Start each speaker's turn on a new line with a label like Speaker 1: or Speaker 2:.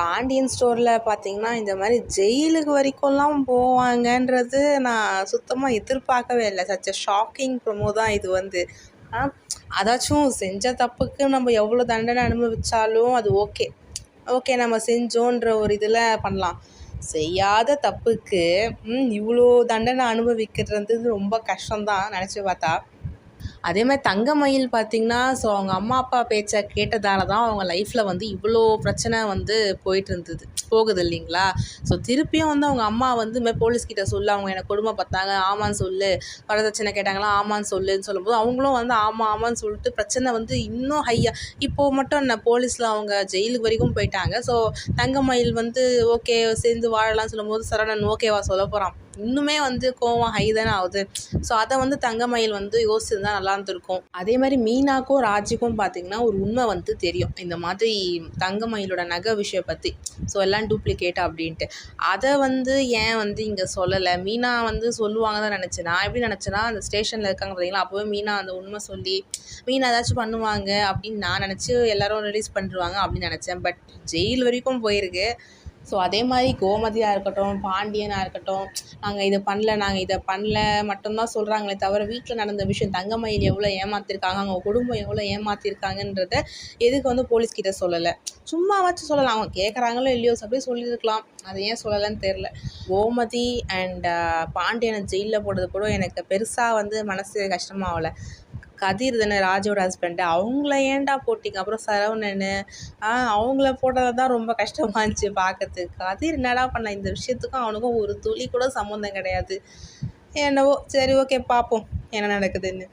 Speaker 1: பாண்டியன் ஸ்டோரில் பார்த்தீங்கன்னா இந்த மாதிரி ஜெயிலுக்கு வரைக்கும்லாம் போவாங்கன்றது நான் சுத்தமாக எதிர்பார்க்கவே இல்லை. சச்ச ஷாக்கிங் ப்ரொமோ தான் இது வந்து. அதாச்சும் செஞ்ச தப்புக்கு நம்ம எவ்வளோ தண்டனை அனுபவிச்சாலும் அது ஓகே ஓகே நம்ம செஞ்சோன்ற ஒரு இதில் பண்ணலாம். செய்யாத தப்புக்கு இவ்வளோ தண்டனை அனுபவிக்கிறது ரொம்ப கஷ்டம்தான் நினச்சி பார்த்தா. அதே மாதிரி தங்கமயில் பார்த்தீங்கன்னா ஸோ அவங்க அம்மா அப்பா பேச்சை கேட்டதால தான் அவங்க லைஃப்பில் வந்து இவ்வளோ பிரச்சனை வந்து போயிட்டு இருந்தது போகுது இல்லைங்களா? ஸோ திருப்பியும் வந்து அவங்க அம்மா வந்து இந்த போலீஸ்கிட்ட சொல்லு அவங்க எனக்கு கொடுமை பார்த்தாங்க ஆமான்னு சொல்லு. வரதட்சணை கேட்டாங்களா ஆமான்னு சொல்லுன்னு சொல்லும்போது அவங்களும் வந்து ஆமாம் ஆமான்னு சொல்லிட்டு பிரச்சனை வந்து இன்னும் ஹையாக இப்போது மட்டும் என்ன போலீஸில் அவங்க ஜெயிலுக்கு வரைக்கும் போயிட்டாங்க. ஸோ தங்கமயில் வந்து ஓகே சேர்ந்து வாழலாம்னு சொல்லும்போது சரவணன் ஓகேவா சொல்ல போகிறான் இன்னுமே வந்து கோவம் ஹை தானே ஆகுது. ஸோ அதை வந்து தங்கமயில் வந்து யோசிச்சிருந்தா நல்லா இருந்திருக்கும். அதே மாதிரி மீனாக்கும் ராஜிக்கும் பார்த்தீங்கன்னா ஒரு உண்மை வந்து தெரியும். இந்த மாதிரி தங்கமயிலோட நகை விஷயம் பற்றி ஸோ எல்லாம் டூப்ளிகேட் அப்படின்ட்டு. அதை வந்து ஏன் வந்து இங்கே சொல்லலை? மீனா வந்து சொல்லுவாங்க தான் நினச்சேன் நான் எப்படி நினச்சேன்னா அந்த ஸ்டேஷனில் இருக்காங்க பார்த்தீங்களா அப்போவே மீனா அந்த உண்மை சொல்லி மீனா ஏதாச்சும் பண்ணுவாங்க அப்படின்னு நான் நினச்சி எல்லாரும் ரிலீஸ் பண்ணிருவாங்க அப்படின்னு நினச்சேன். பட் ஜெயில் வரைக்கும் போயிருக்கு. ஸோ அதே மாதிரி கோமதியாக இருக்கட்டும் பாண்டியனாக இருக்கட்டும் நாங்கள் இதை பண்ணல நாங்கள் இதை பண்ணல மட்டும்தான் சொல்கிறாங்களே தவிர வீட்டில் நடந்த விஷயம் தங்கமயில் எவ்வளோ ஏமாற்றிருக்காங்க அவங்க குடும்பம் எவ்வளோ ஏமாற்றிருக்காங்கன்றத எதுக்கு வந்து போலீஸ்கிட்ட சொல்லலை? சும்மா வச்சு சொல்லலாம். அவங்க கேட்குறாங்களோ இல்லையோ அப்படியே சொல்லியிருக்கலாம். அதை ஏன் சொல்லலைன்னு தெரில கோமதி அண்ட் பாண்டியனை ஜெயிலில் போட்டது கூட எனக்கு பெருசாக வந்து மனசு கஷ்டமாகலை. கதிர் தானே ராஜோட ஹஸ்பண்டு அவங்கள ஏன்டா போட்டிங்க? அப்புறம் சரவணன். அவங்கள போட்டது தான் ரொம்ப கஷ்டமாக இருந்துச்சு பார்க்கறதுக்கு கதிர் என்னடா பண்ண? இந்த விஷயத்துக்கும் அவனுக்கும் ஒரு துளி கூட சம்மந்தம் கிடையாது. என்னவோ சரி ஓகே பார்ப்போம் என்ன நடக்குதுன்னு.